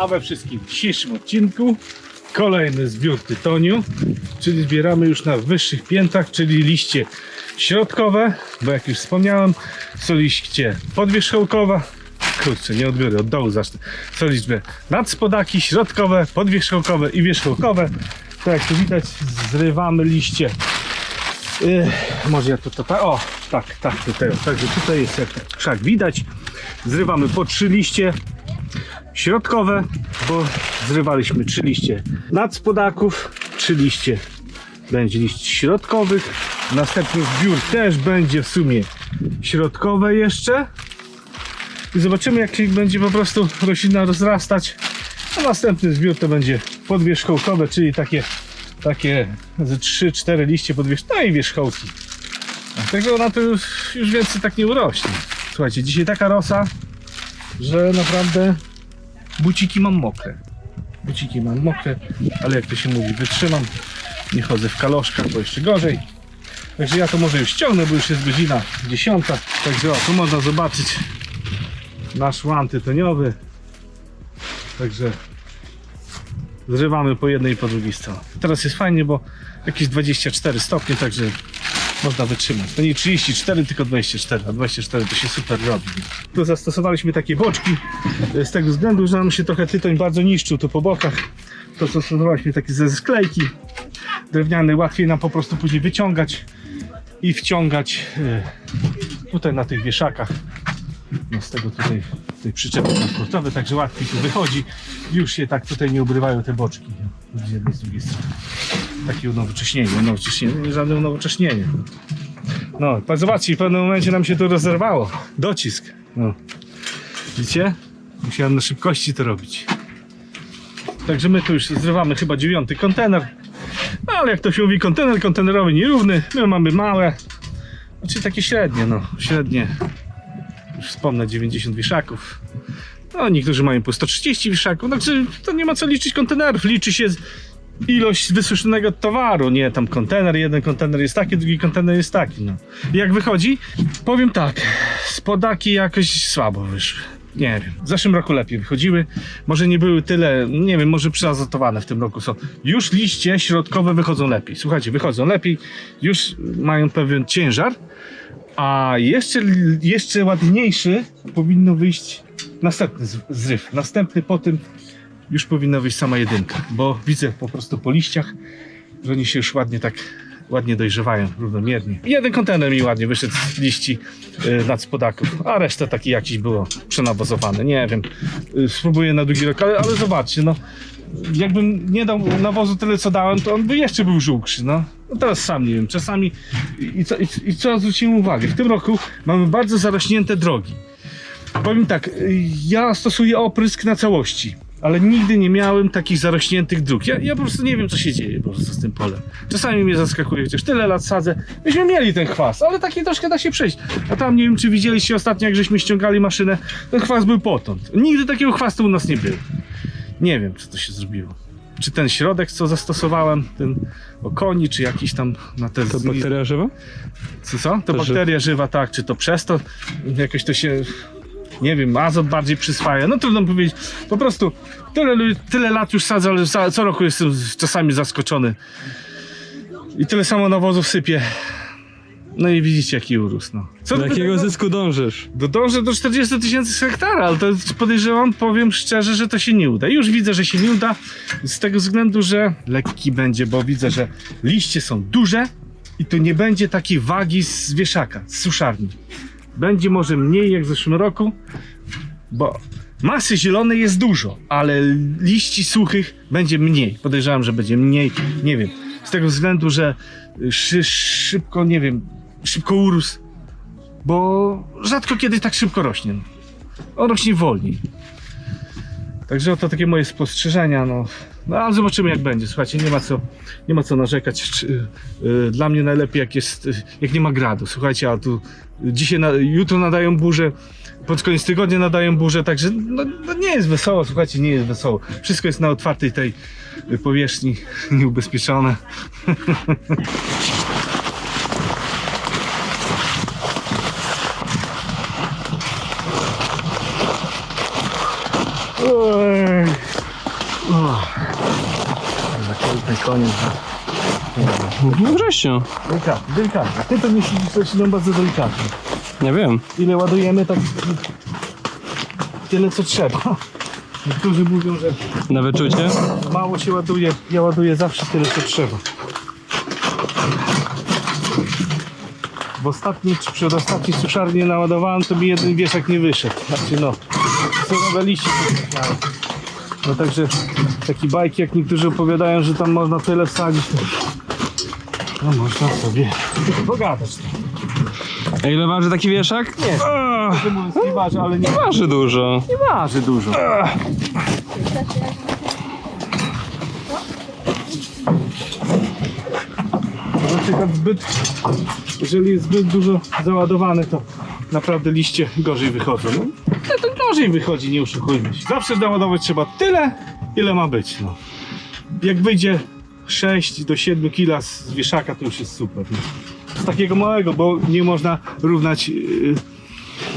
A we wszystkim dzisiejszym odcinku kolejny zbiór tytoniu, czyli zbieramy już na wyższych piętach, czyli liście środkowe, bo jak już wspomniałem, są liście podwierzchołkowe, kurczę, nie odbiorę, od dołu zacznę, są liczby nadspodaki, środkowe, podwierzchołkowe i wierzchołkowe. Tak jak tu widać, zrywamy liście. Yy, może ja to, to tak, o, tak, tak, tutaj, także tutaj jest jak wszak widać, zrywamy po trzy liście środkowe, bo zrywaliśmy trzy liście nadspodaków, trzy liście będzie liść środkowych, następny zbiór też będzie w sumie środkowe jeszcze i zobaczymy jak będzie po prostu roślina rozrastać, a następny zbiór to będzie podwierzchołkowe, czyli takie takie ze 3-4 liście podwierzch, no i wierzchołki. Także ona to już, już więcej tak nie urośnie. Słuchajcie, dzisiaj taka rosa, że naprawdę buciki mam mokre. Buciki mam mokre, ale jak to się mówi, wytrzymam. Nie chodzę w kaloszkach, bo jeszcze gorzej. Także ja to może już ściągnę, bo już jest godzina 10. Także o, tu można zobaczyć nasz łan tytoniowy. Także zrywamy po jednej i po drugiej stronie. Teraz jest fajnie, bo jakieś 24 stopnie, także można wytrzymać. To nie 34, tylko 24, a 24 to się super robi. Tu zastosowaliśmy takie boczki, e, z tego względu, że nam się trochę tytoń bardzo niszczył tu po bokach. To zastosowaliśmy takie ze sklejki drewniane, łatwiej nam po prostu później wyciągać i wciągać e, tutaj na tych wieszakach no z tego tutaj, tutaj przyczepy transportowe, także łatwiej tu wychodzi. Już się tak tutaj nie obrywają te boczki z jednej, z drugiej strony. Takie unowocześnienie, unowocześnienie, nie żadne unowocześnienie. No, zobaczcie, w pewnym momencie nam się to rozerwało. Docisk. No. Widzicie? Musiałem na szybkości to robić. Także my tu już zrywamy chyba dziewiąty kontener. No, ale jak to się mówi, kontener kontenerowy nierówny. My mamy małe. Znaczy takie średnie, no. Średnie już wspomnę 90 wieszaków. No, niektórzy mają po 130 wieszaków, znaczy to nie ma co liczyć kontenerów, liczy się ilość wysuszonego towaru, nie tam kontener, jeden kontener jest taki, drugi kontener jest taki, no. Jak wychodzi? Powiem tak, spodaki jakoś słabo wyszły. Nie wiem, w zeszłym roku lepiej wychodziły, może nie były tyle, nie wiem, może przeazotowane w tym roku są. Już liście środkowe wychodzą lepiej, słuchajcie, wychodzą lepiej, już mają pewien ciężar, a jeszcze, jeszcze ładniejszy powinno wyjść następny zryw. Następny po tym już powinna wyjść sama jedynka, bo widzę po prostu po liściach, że oni się już ładnie tak ładnie dojrzewają równomiernie. Jeden kontener mi ładnie wyszedł z liści y, nad spodaków, a reszta taki jakiś było przenawozowane. Nie wiem, y, spróbuję na długi rok, ale, ale zobaczcie, no jakbym nie dał nawozu tyle co dałem, to on by jeszcze był żółkszy, no. no teraz sam nie wiem, czasami i co, i, i co zwróciłem uwagę, w tym roku mamy bardzo zarośnięte drogi. Powiem tak, y, ja stosuję oprysk na całości, ale nigdy nie miałem takich zarośniętych dróg. Ja, ja po prostu nie wiem, co się dzieje po prostu z tym polem. Czasami mnie zaskakuje, chociaż tyle lat sadzę. Myśmy mieli ten chwas, ale taki troszkę da się przejść. A tam nie wiem, czy widzieliście ostatnio, jak żeśmy ściągali maszynę, ten chwas był potąd. Nigdy takiego chwastu u nas nie było. Nie wiem, co to się zrobiło. Czy ten środek, co zastosowałem, ten okoni, czy jakiś tam na te To bakteria żywa? co, co? To To, bakteria żywa, tak, czy to przez to jakoś to się, nie wiem, azot bardziej przyswaja, no trudno powiedzieć. Po prostu tyle, tyle lat już sadzę, ale co roku jestem czasami zaskoczony. I tyle samo nawozów sypię. No i widzicie jaki urósł, no. Co Do jakiego zysku dążysz? do- Dążę do 40 tysięcy hektara, ale to podejrzewam, powiem szczerze, że to się nie uda. Już widzę, że się nie uda z tego względu, że lekki będzie, bo widzę, że liście są duże i tu nie będzie takiej wagi z wieszaka, z suszarni. Będzie może mniej jak w zeszłym roku, bo masy zielonej jest dużo, ale liści suchych będzie mniej. Podejrzewam, że będzie mniej, nie wiem. Z tego względu, że szy, szybko, nie wiem, szybko urósł bo rzadko kiedy tak szybko rośnie. On rośnie wolniej. Także oto takie moje spostrzeżenia. No, no ale zobaczymy jak będzie. Słuchajcie, nie ma co, nie ma co narzekać. Czy, y, dla mnie najlepiej jak jest, y, jak nie ma gradu. Słuchajcie, a tu dzisiaj, na, jutro nadają burzę, pod koniec tygodnia nadają burzę, także no, no nie jest wesoło, słuchajcie, nie jest wesoło. Wszystko jest na otwartej tej powierzchni, nieubezpieczone. koniec. No wrześniu. Delikatnie, delikatnie. Ty to nie siedzisz rośliną bardzo delikatnie. Nie wiem. Ile ładujemy, tak tyle co trzeba. Niektórzy mówią, że Na wyczucie? mało się ładuje. Ja ładuję zawsze tyle co trzeba. W ostatniej, czy przy ostatniej suszarni naładowałem, to mi jeden wieszak nie wyszedł. Znaczy no, są nowe liście. potrafiają. No także takie bajki, jak niektórzy opowiadają, że tam można tyle wsadzić, to no można sobie pogadać. A ile waży taki wieszak? Nie. Mówiąc, nie waży, ale nie, waży dużo. nie waży dużo. Na przykład zbyt, jeżeli jest zbyt dużo załadowane, to naprawdę liście gorzej wychodzą. No, to, to gorzej wychodzi, nie oszukujmy się. Zawsze naładować trzeba tyle, ile ma być. No. Jak wyjdzie 6 do 7 kg z wieszaka, to już jest super. No. Z takiego małego, bo nie można równać yy,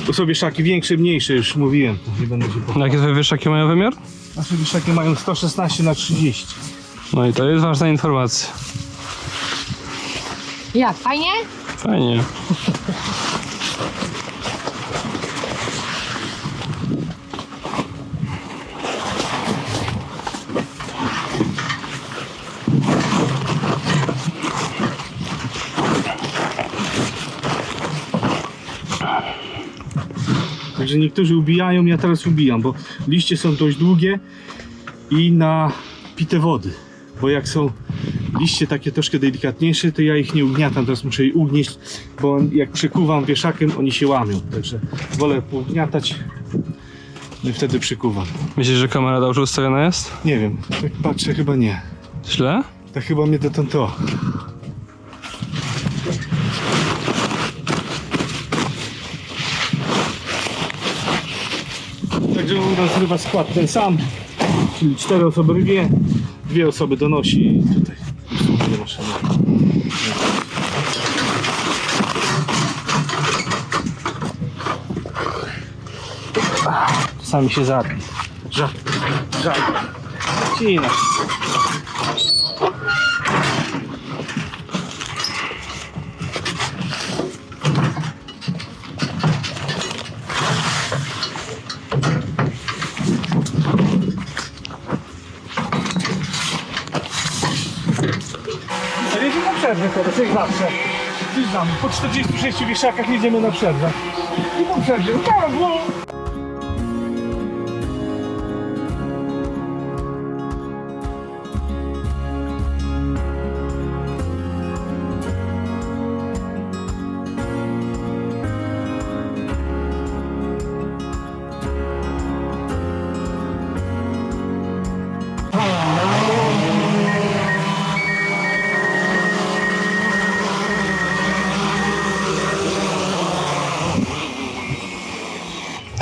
to są wieszaki większe, mniejsze, już mówiłem. to Nie będę się po... Jakie twoje wieszaki mają wymiar? Nasze wieszaki mają 116 na 30 No i to jest ważna informacja. Jak, fajnie? Fajnie. Także niektórzy ubijają, ja teraz ubijam, bo liście są dość długie i na pite wody. Bo jak są liście takie troszkę delikatniejsze, to ja ich nie ugniatam, teraz muszę je ugnieść, bo jak przekuwam wieszakiem, oni się łamią. Także wolę pougniatać no i wtedy przykuwam. Myślisz, że kamera dobrze ustawiona jest? Nie wiem, tak patrzę, chyba nie. Źle? Tak chyba mnie to to. Ryba skład ten sam, czyli cztery osoby rwie, dwie osoby donosi i tutaj maszynę. Czasami się zabi. Żal. Żal. Cina. Przerwę teraz, jak zawsze. Znamy. Po 46 wieszakach jedziemy na przerwę. I po przerwie. No, bo...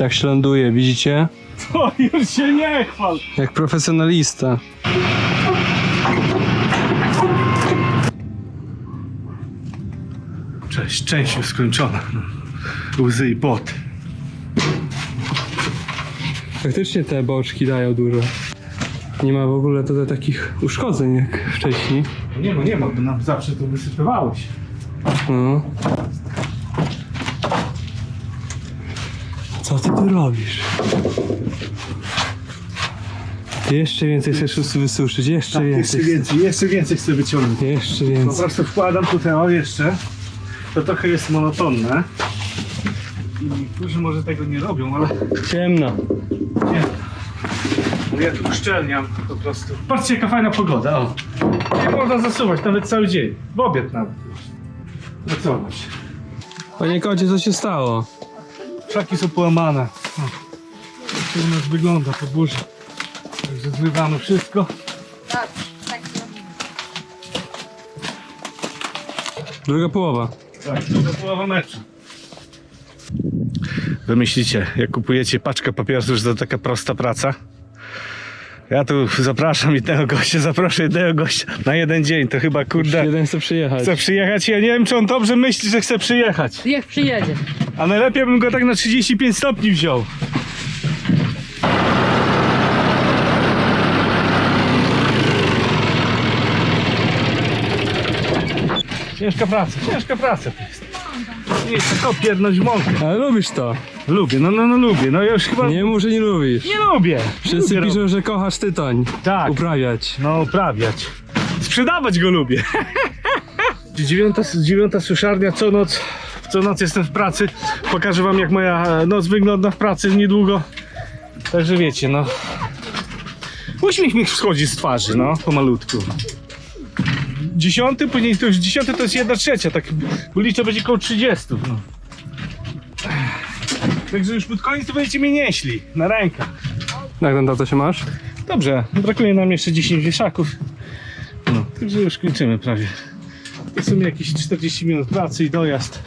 Tak się ląduje, widzicie? O, już się nie chwal. Jak profesjonalista. Cześć, część już skończona. Łzy i pot. Faktycznie te boczki dają dużo. Nie ma w ogóle tutaj takich uszkodzeń jak wcześniej. Nie ma, nie ma, bo nam zawsze to wysypywało się. No. Co ty tu robisz? Jeszcze więcej chcesz wysuszyć, jeszcze Tak, jeszcze więcej. więcej, jeszcze więcej chcę wyciągnąć. Jeszcze Po więcej. prostu wkładam tutaj, o jeszcze. To trochę jest monotonne. I niektórzy może tego nie robią, ale Ciemno. nie. Bo ja tu uszczelniam po prostu. Patrzcie jaka fajna pogoda, o. Nie można zasuwać, nawet cały dzień. W obiad nawet. No co. Panie kocie, co się stało? Szaki są połamane. O. Tak u nas wygląda po burzy. Także zrywamy wszystko. Tak, tak zrobimy. Druga połowa. Tak, to połowa meczu. Wy myślicie, jak kupujecie paczkę papierosów, że to taka prosta praca? Ja tu zapraszam jednego gościa, zaproszę jednego gościa na jeden dzień, to chyba kurde Jeden chce przyjechać. chce przyjechać. Ja nie wiem, czy on dobrze myśli, że chce przyjechać. Niech przyjedzie. A najlepiej bym go tak na 35 stopni wziął. Ciężka praca, ciężka praca to jest. Tylko piernąć w mąkę. Ale lubisz to. Lubię, no, no, no lubię. No ja już chyba nie, Nie mów, że nie lubisz. lubię. Wszyscy lubię piszą, że kochasz tytoń. Tak. Uprawiać. No, uprawiać. Sprzedawać go lubię. dziewiąta, dziewiąta suszarnia, co noc. Co noc jestem w pracy. Pokażę wam jak moja noc wygląda w pracy niedługo. Także wiecie, no. Uśmiech mi schodzi z twarzy, no, pomalutku. Dziesiąty, później to już dziesiąty to jest jedna trzecia, tak, bo liczę będzie koło 30. No. Także już pod koniec to będziecie mnie nieśli na rękach. Jak tam tato się masz? Dobrze, brakuje nam jeszcze 10 wieszaków. No, także już kończymy prawie. To w sumie jakieś 40 minut pracy i dojazd.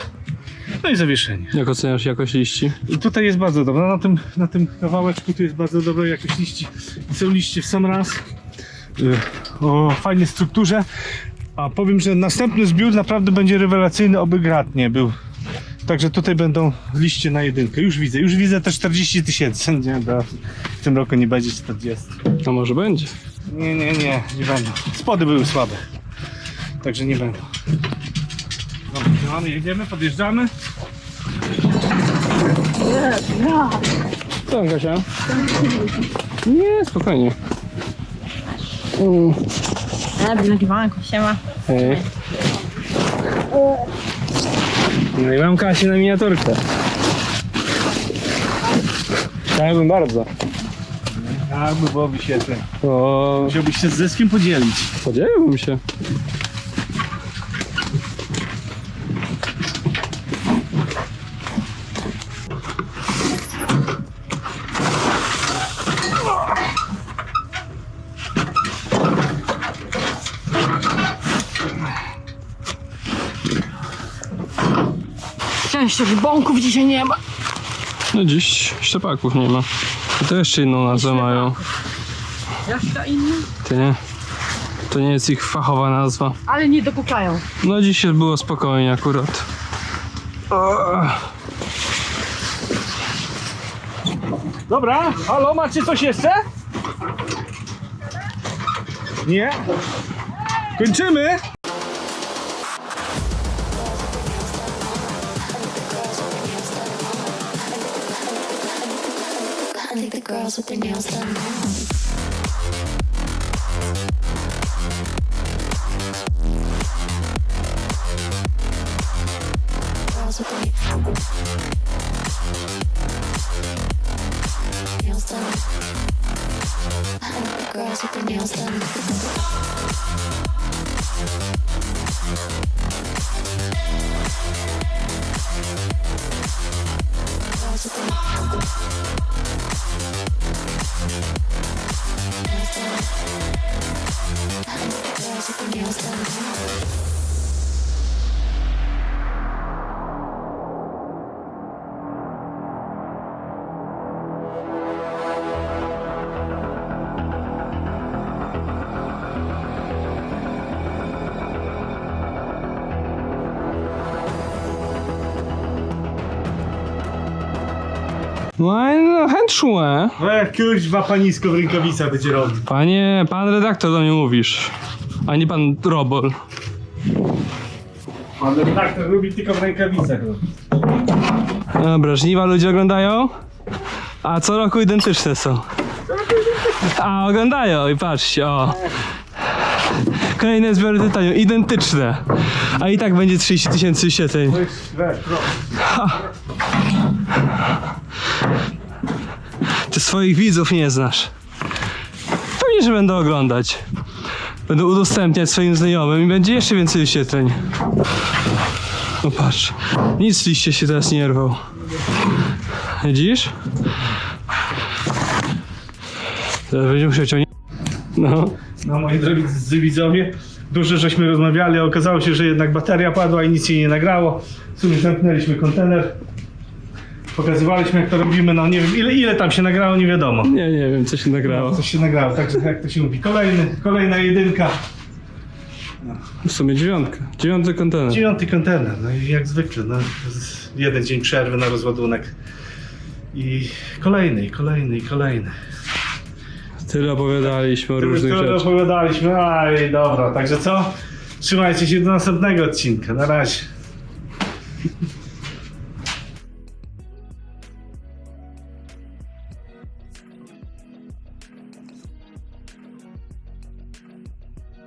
No i zawieszenie. Jak oceniasz jakość liści? I tutaj jest bardzo dobra. Na tym, na tym kawałeczku tu jest bardzo dobra jakość liści. I są liście w sam raz. Y, O fajnej strukturze. A powiem, że następny zbiór naprawdę będzie rewelacyjny, oby grat nie był. Także tutaj będą liście na jedynkę. Już widzę, już widzę te 40 tysięcy. Nie, da- w tym roku nie będzie 40. No może będzie. Nie, nie, nie, nie będą. Spody były słabe. Także nie będą. Dobra, działamy, jedziemy, podjeżdżamy. Co, Kasia? Nie, spokojnie. Mm. A, nagrywanko, siema. Hej. No i mam Kasię na miniaturkę. Chciałbym bardzo. Tak, by byłoby świetne. O, Musiałbyś się z zyskiem podzielić. podzieliłbym się. Że bąków dzisiaj nie ma. No dziś szczepaków nie ma. I to jeszcze inną nazwę mają. Jeszcze inny? To nie. To nie jest ich fachowa nazwa. Ale nie dokuczają. No dzisiaj było spokojnie akurat. O, Dobra, halo, macie coś jeszcze? Nie? Kończymy? Girls with their nails done now. Nails done. Girls with their nails done. No, no chętnie. No jak panisko w rękawicach będzie robił. Panie, pan redaktor do mnie mówisz. A nie pan Robol. Pan redaktor lubi tylko w rękawicach. Dobra, żniwa ludzie oglądają? A co roku identyczne są. A oglądają i patrzcie, o. Kolejne zbiory tytaniu, identyczne. A i tak będzie 30 tysięcy świetleń. To. Ty swoich widzów nie znasz. Pewnie, że będą oglądać. Będą udostępniać swoim znajomym i będzie jeszcze więcej wyświetleń. No patrz, nic liście się teraz nie rwał. Widzisz? Teraz będzie musiał ciągnąć. No. No moi drodzy widzowie, dużo żeśmy rozmawiali, a okazało się, że jednak bateria padła i nic się nie nagrało. W sumie zamknęliśmy kontener. Pokazywaliśmy jak to robimy, no nie wiem ile, ile tam się nagrało, nie wiadomo. Nie, nie wiem, co się nagrało. Coś się nagrało, także jak to się mówi. Kolejny, kolejna jedynka. W sumie dziewiątka. Dziewiąty kontener. Dziewiąty kontener, no i jak zwykle, no, z- jeden dzień przerwy na rozładunek. I kolejny, i kolejny, i kolejny. Tyle opowiadaliśmy o różnych tyle rzeczach. opowiadaliśmy, aj dobra, także co? Trzymajcie się do następnego odcinka. Na razie.